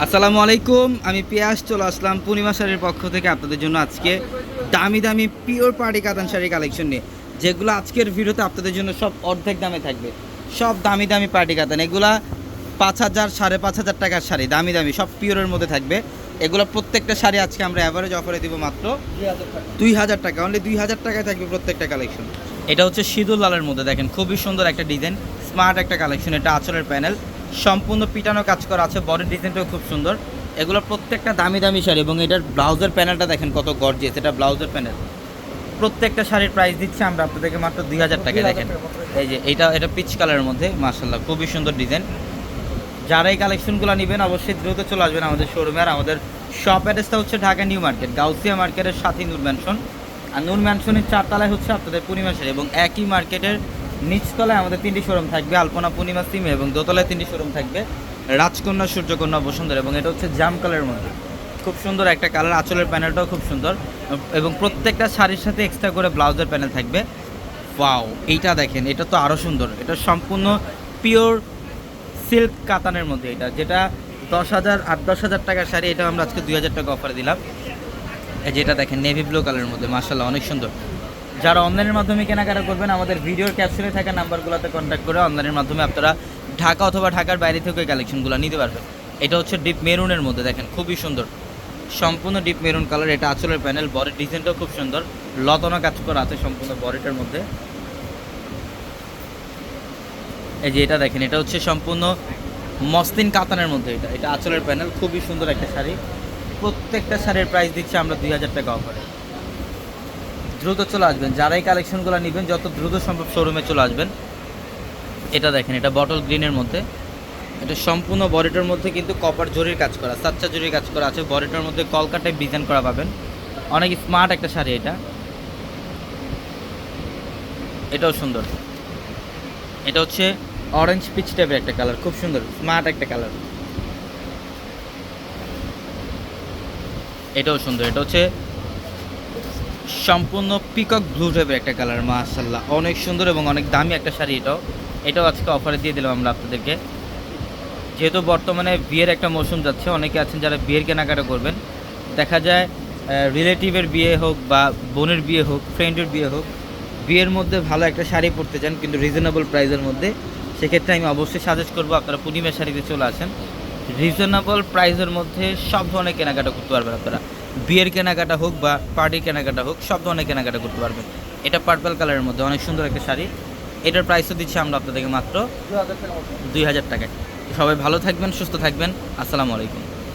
আসসালামু আলাইকুম, আমি পিয়াস চলে আসলাম পূর্ণিমা শাড়ির পক্ষ থেকে আপনাদের জন্য আজকে দামি দামি পিওর পার্টি কাতান শাড়ি কালেকশন নিয়ে, যেগুলো আজকের ভিডিওতে আপনাদের জন্য সব অর্ধেক দামে থাকবে। সব দামি দামি পার্টি কাতান, এগুলা পাঁচ হাজার, সাড়ে পাঁচ হাজার টাকার শাড়ি, দামি দামি, সব পিওরের মধ্যে থাকবে। এগুলো প্রত্যেকটা শাড়ি আজকে আমরা অ্যাভারেজ অফারে দিব মাত্র দুই হাজার টাকা অনলি দুই হাজার টাকায় থাকবে প্রত্যেকটা কালেকশন। এটা হচ্ছে সিঁদুর লালের মধ্যে, দেখেন খুবই সুন্দর একটা ডিজাইন স্মার্ট একটা কালেকশন, এটা আঁচলের প্যানেল সম্পূর্ণ পিটানো কাজ করা আছে বডির ডিজাইনটাও খুব সুন্দর। এগুলো প্রত্যেকটা দামি দামি শাড়ি এবং এটার ব্লাউজের প্যানেলটা দেখেন কত গর্জিয়াস এটা ব্লাউজের প্যানেল। প্রত্যেকটা শাড়ির প্রাইস দিচ্ছে আমরা আপনাদেরকে মাত্র দুই হাজার টাকায় দেখেন। এই যে এটা এটা পিচ কালারের মধ্যে মার্শাল্লাহ খুবই সুন্দর ডিজাইন যারা এই কালেকশনগুলো নেবেন অবশ্যই দ্রুত চলে আসবেন আমাদের শোরুমে আর আমাদের শপ অ্যাড্রেসটা হচ্ছে ঢাকা নিউ মার্কেট গাউসিয়া মার্কেটের সাথে নূর ম্যানশন আর নূর ম্যানশনের চারতলায় হচ্ছে আপনাদের পূর্ণিমা শাড়ি এবং একই মার্কেটের নিচতলায় আমাদের তিনটি শোরুম থাকবে, আলপনা পূর্ণিমা সিমে এবং দোতলায় তিনটি শোরুম থাকবে, রাজকন্যা, সূর্যকন্যা, বসুন্ধরা এবং এটা হচ্ছে জাম কালারের মধ্যে। খুব সুন্দর একটা কালার, আঁচলের প্যানেলটাও খুব সুন্দর এবং প্রত্যেকটা শাড়ির সাথে এক্সট্রা করে ব্লাউজের প্যানেল থাকবে। ওয়াও এইটা দেখেন, এটা তো আরও সুন্দর, এটা সম্পূর্ণ পিওর সিল্ক কাতানের মধ্যে এটা, যেটা দশ হাজার আট, দশ হাজার টাকার শাড়ি এটা আমরা আজকে দুই হাজার টাকা অফারে দিলাম। যেটা দেখেন নেভি ব্লু কালারের মধ্যে মার্শাল্লাহ অনেক সুন্দর। যারা অনলাইনের মাধ্যমে কেনাকাটা করবেন, আমাদের ভিডিওর ক্যাপশনে থাকা নাম্বারগুলোতে কন্ট্যাক্ট করে অনলাইনের মাধ্যমে আপনারা ঢাকা অথবা ঢাকার বাইরে থেকে কালেকশনগুলো নিতে পারবেন। এটা হচ্ছে ডিপ মেরুনের মধ্যে, দেখেন খুবই সুন্দর। সম্পূর্ণ ডিপ মেরুন কালার এটা আঁচলের প্যানেল বডির ডিজাইনটাও খুব সুন্দর। লতনা কাজ করা আছে সম্পূর্ণ বডিটার মধ্যে। এই যে এটা দেখেন, এটা হচ্ছে সম্পূর্ণ মসলিন কাতানের মধ্যে এটা। এটা আঁচলের প্যানেল খুবই সুন্দর একটা শাড়ি। প্রত্যেকটা শাড়ির প্রাইস দিচ্ছে আমরা দুই হাজার টাকা অফারে দ্রুত চলে আসবেন। যারা এই কালেকশনগুলো নেবেন, যত দ্রুত সম্ভব শোরুমে চলে আসবেন। এটা দেখেন, এটা বটল গ্রিনের মধ্যে। এটা সম্পূর্ণ বডিটার মধ্যে কিন্তু কপার জরির কাজ করা, সাচ্চা জরির কাজ করা আছে। বডিটার মধ্যে কলকা টাইপ ডিজাইন করা পাবেন। অনেক স্মার্ট একটা শাড়ি এটা। এটাও সুন্দর। এটা হচ্ছে অরেঞ্জ পিচ টাইপের একটা কালার খুব সুন্দর স্মার্ট একটা কালার এটাও সুন্দর, এটা হচ্ছে সম্পূর্ণ পিকক ব্লু টাইপের একটা কালার মাশাল্লাহ অনেক সুন্দর এবং অনেক দামি একটা শাড়ি এটাও। এটাও আজকে অফারে দিয়ে দিলাম আমরা আপনাদেরকে। যেহেতু বর্তমানে বিয়ের একটা মৌসুম যাচ্ছে, অনেকে আছেন যারা বিয়ের কেনাকাটা করবেন। দেখা যায় রিলেটিভের বিয়ে হোক বা বোনের বিয়ে হোক ফ্রেন্ডের বিয়ে হোক, বিয়ের মধ্যে ভালো একটা শাড়ি পরতে চান, কিন্তু রিজনেবল প্রাইসের মধ্যে, সেক্ষেত্রে আমি অবশ্যই সাজেস্ট করব আপনারা পূর্ণিমা শাড়িতে চলে আসেন। রিজনেবল প্রাইসের মধ্যে সব ধরনের কেনাকাটা করতে পারবেন আপনারা। বিয়ের কেনাকাটা হোক বা পার্টির কেনাকাটা হোক, সব ধরনের কেনাকাটা করতে পারবেন। এটা পার্পল কালারের মধ্যে, অনেক সুন্দর একটা শাড়ি। এটার প্রাইসও দিচ্ছি আমরা আপনাদেরকে মাত্র দুই হাজার টাকায়। সবাই ভালো থাকবেন, সুস্থ থাকবেন। আসসালামু আলাইকুম।